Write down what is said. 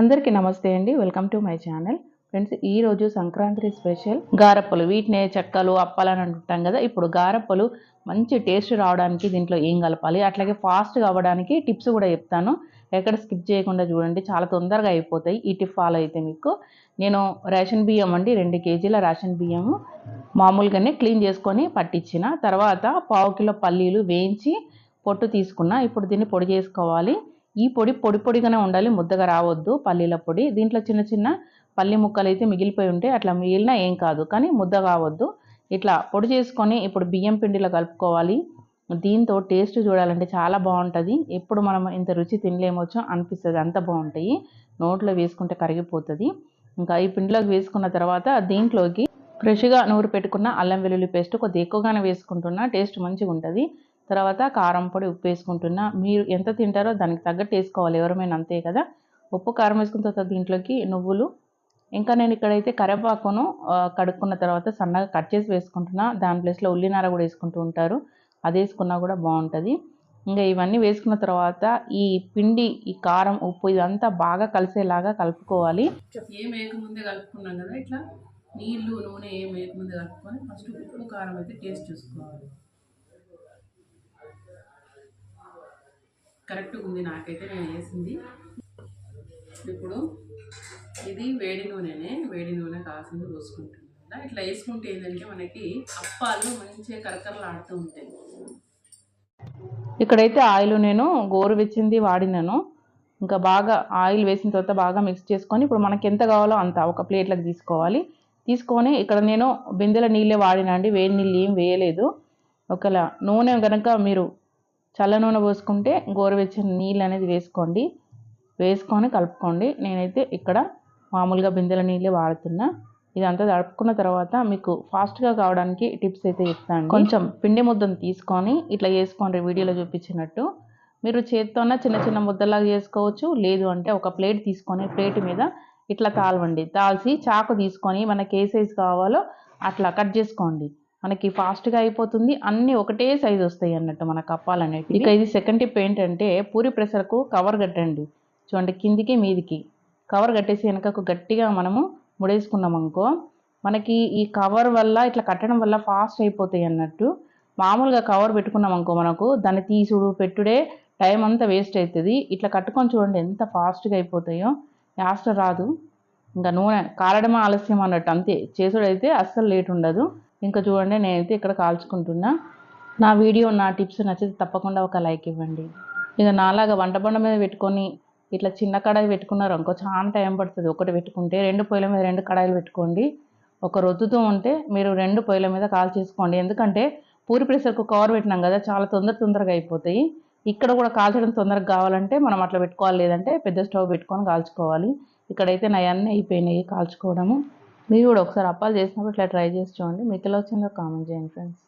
అందరికీ నమస్తే అండి. Welcome to my channel. Friends ఈరోజు సంక్రాంతి స్పెషల్. గారప్పలు వీటినే చెక్కలు అప్పాలు అని అంటుంటాం కదా. ఇప్పుడు గారప్పలు మంచి టేస్ట్ రావడానికి దీంట్లో ఏం కలపాలి? అట్లాగే ఫాస్ట్గా అవ్వడానికి టిప్స్ కూడా చెప్తాను. ఎక్కడ స్కిప్ చేయకుండా చూడండి. చాలా తొందరగా అయిపోతాయి ఈ టిప్ ఫాలో అయితే మీకు. నేను రేషన్ బియ్యం అండి. రెండు కేజీల రేషన్ బియ్యము మామూలుగానే క్లీన్ చేసుకొని పట్టించిన. తర్వాత పావు కిలో పల్లీలు వేయించి పొట్టు తీసుకున్నా. ఇప్పుడు దీన్ని పొడి చేసుకోవాలి. ఈ పొడి పొడి పొడిగానే ఉండాలి ముద్దగా రావద్దు. పల్లీల పొడి దీంట్లో చిన్న చిన్న పల్లి ముక్కలు అయితే మిగిలిపోయి ఉంటే అట్లా మిగిలినా ఏం కాదు. కానీ ముద్ద కావద్దు. ఇట్లా పొడి చేసుకొని ఇప్పుడు బియ్యం పిండిలో కలుపుకోవాలి. దీంతో టేస్ట్ చూడాలంటే చాలా బాగుంటుంది. ఎప్పుడు మనం ఇంత రుచి తినలేమొచ్చో అనిపిస్తుంది. అంత బాగుంటాయి. నోట్లో వేసుకుంటే కరిగిపోతుంది. ఇంకా ఈ పిండిలోకి వేసుకున్న తర్వాత దీంట్లోకి ఫ్రెష్గా నూరు పెట్టుకున్న అల్లం వెల్లుల్లి పేస్ట్ కొద్దిగా ఎక్కువగానే వేసుకుంటున్నా. టేస్ట్ మంచిగా ఉంటుంది తర్వాత కారం పొడి ఉప్పు వేసుకుంటున్నా. మీరు ఎంత తింటారో దానికి తగ్గట్టు వేసుకోవాలి. ఎవరమైనా అంతే కదా. ఉప్పు కారం వేసుకున్న తర్వాత దీంట్లోకి నువ్వులు. ఇంకా నేను ఇక్కడైతే కరివేపాకును కడుక్కున్న తర్వాత సన్నగా కట్ చేసి వేసుకుంటున్నా. దాని ప్లేస్లో ఉల్లినార కూడా వేసుకుంటూ ఉంటారు. అది వేసుకున్నా కూడా బాగుంటుంది. ఇంకా ఇవన్నీ వేసుకున్న తర్వాత ఈ పిండి ఈ కారం ఉప్పు ఇదంతా బాగా కలిసేలాగా కలుపుకోవాలి. ఏం వేయకముందే కలుపుకున్నాం కదా ఇట్లా? నీళ్ళు నూనె ఏం వేయకముందే కలుపుకొని ఫస్ట్ ఉప్పు కారం అయితే టేస్ట్ చూసుకోవాలి. కరెక్ట్గా ఉంది నాకైతే నేను వేసింది. ఇప్పుడు ఇది వేడి నూనెనే వేడి నూనె కాసింది పోసుకుంటున్నాను ఇట్లా వేసుకుంటే ఏంటంటే మనకి అప్పాలు మంచిగా కరకరలాడుతూ ఉంటాయి. ఇక్కడైతే ఆయిల్ నేను గోరువెచ్చింది వాడినాను. ఇంకా బాగా ఆయిల్ వేసిన తర్వాత బాగా మిక్స్ చేసుకొని ఇప్పుడు మనకి ఎంత కావాలో అంత ఒక ప్లేట్లకు తీసుకోవాలి. తీసుకొని ఇక్కడ నేను బిందెల నీళ్ళే వాడినా అండి వేడి నీళ్ళు ఏం వేయలేదు. ఒకవేళ నూనె కనుక మీరు చల్ల నూనె పోసుకుంటే గోరువెచ్చని నీళ్ళు అనేది వేసుకోండి. వేసుకొని కలుపుకోండి. నేనైతే ఇక్కడ మామూలుగా బిందెల నీళ్ళే వాడుతున్నా. ఇదంతా తడుపుకున్న తర్వాత మీకు ఫాస్ట్గా కావడానికి టిప్స్ అయితే ఇస్తాను కొంచెం పిండి ముద్దను తీసుకొని ఇట్లా చేసుకోండి వీడియోలో చూపించినట్టు. మీరు చేత్తోన చిన్న చిన్న ముద్దలాగా చేసుకోవచ్చు. లేదు అంటే ఒక ప్లేట్ తీసుకొని ప్లేట్ మీద ఇట్లా తాల్వండి. తాల్చి చాకు తీసుకొని మనకి ఏ సైజు కావాలో అట్లా కట్ చేసుకోండి. మనకి ఫాస్ట్గా అయిపోతుంది. అన్నీ ఒకటే సైజు వస్తాయి అన్నట్టు మన కప్పాలు అనేవి ఇక ఇది సెకండ్ టిప్ ఏంటంటే పూరి ప్రెషర్కు కవర్ కట్టండి. చూడండి కిందికి మీదికి. కవర్ కట్టేసి వెనకకు గట్టిగా మనము ముడేసుకున్నాం అనుకో మనకి ఈ కవర్ వల్ల ఇట్లా కట్టడం వల్ల ఫాస్ట్ అయిపోతాయి అన్నట్టు. మామూలుగా కవర్ పెట్టుకున్నాం అనుకో మనకు దాన్ని తీసుడు పెట్టుడే టైం అంతా వేస్ట్ అవుతుంది ఇట్లా కట్టుకొని చూడండి ఎంత ఫాస్ట్గా అయిపోతాయో. యాస్ట్ రాదు. ఇంకా నూనె కారడమా ఆలస్యం అన్నట్టు అంతే. చేసుడైతే అస్సలు లేట్ ఉండదు. ఇంకా చూడండి నేనైతే ఇక్కడ కాల్చుకుంటున్నా. నా వీడియో నా టిప్స్ నచ్చితే తప్పకుండా ఒక లైక్ ఇవ్వండి. ఇక నాలాగా వంట బండ మీద పెట్టుకొని ఇట్లా చిన్న కడాయి పెట్టుకున్నారు అనుకో చాలా టైం పడుతుంది. ఒకటి పెట్టుకుంటే రెండు పొయ్యిల మీద రెండు కడాయిలు పెట్టుకోండి. ఒక రొద్దుతో ఉంటే మీరు రెండు పొయ్యిల మీద కాల్ చేసుకోండి. ఎందుకంటే పూరి ప్రెషర్కు కవర్ పెట్టినాం కదా చాలా తొందర తొందరగా అయిపోతాయి. ఇక్కడ కూడా కాల్చడం తొందరగా కావాలంటే మనం అట్లా పెట్టుకోవాలి. లేదంటే పెద్ద స్టవ్ పెట్టుకొని కాల్చుకోవాలి. ఇక్కడైతే నయాన్ని అయిపోయినాయి కాల్చుకోవడము. మీరు కూడా ఒకసారి అప్పాలు చేసినప్పుడు ఇట్లా ట్రై చేసి చూడండి. మీకు ఎలా వచ్చిందో కామెంట్ చేయండి ఫ్రెండ్స్.